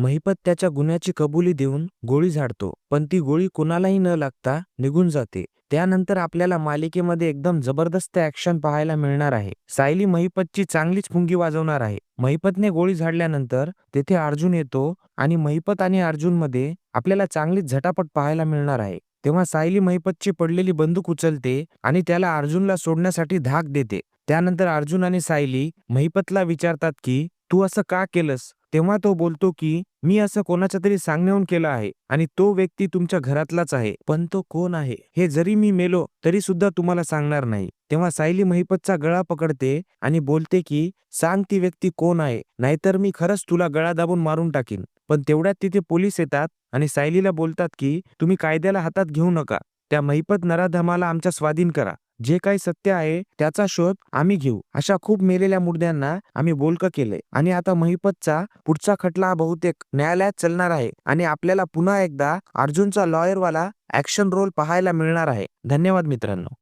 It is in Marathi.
महिपत त्याच्या गुन्ह्याची कबुली देऊन गोळी झाडतो पण ती गोळी कुणालाही न लागता निघून जाते. त्यानंतर आपल्याला मालिकेमध्ये एकदम जबरदस्त ऍक्शन पाहायला मिळणार आहे. सायली महिपतची चांगलीच फुंगी वाजवणार आहे. महिपतने गोळी झाडल्यानंतर तेथे अर्जुन येतो आणि महिपत आणि अर्जुनमध्ये आपल्याला चांगलीच झटापट पाहायला मिळणार आहे. तेव्हा सायली महिपतची पडलेली बंदूक उचलते आणि त्याला अर्जुनला सोडण्यासाठी धाक देते. त्यानंतर अर्जुन आणि सायली महिपतला विचारतात की तू असं का केलंस? तेव्हा तो बोलतो की मी असं कोणाच्या तरी सांगण्याहून केलं आहे आणि तो व्यक्ती तुमच्या घरातलाच आहे. पण तो कोण आहे? हे जरी मी मेलो तरी सुद्धा तुम्हाला सांगणार नाही. तेव्हा सायली महिपतचा गळा पकडते आणि बोलते की सांग ती व्यक्ती कोण आहे नाहीतर मी खरंच तुला गळा दाबून मारून टाकीन. पण तेवढ्यात तिथे पोलीस येतात आणि सायलीला बोलतात की तुम्ही कायद्याला हातात घेऊ नका. त्या महिपत नराधमाला आमच्या स्वाधीन करा. जे काही सत्य आहे त्याचा शोध आम्ही घेऊ. अशा खूप मेलेल्या मुद्द्यांना आम्ही बोलकं केलंय. आणि आता महिपतचा पुढचा खटला बहुतेक न्यायालयात चालणार आहे आणि आपल्याला पुन्हा एकदा अर्जुनचा लॉयरवाला ऍक्शन रोल पाहायला मिळणार आहे. धन्यवाद मित्रांनो.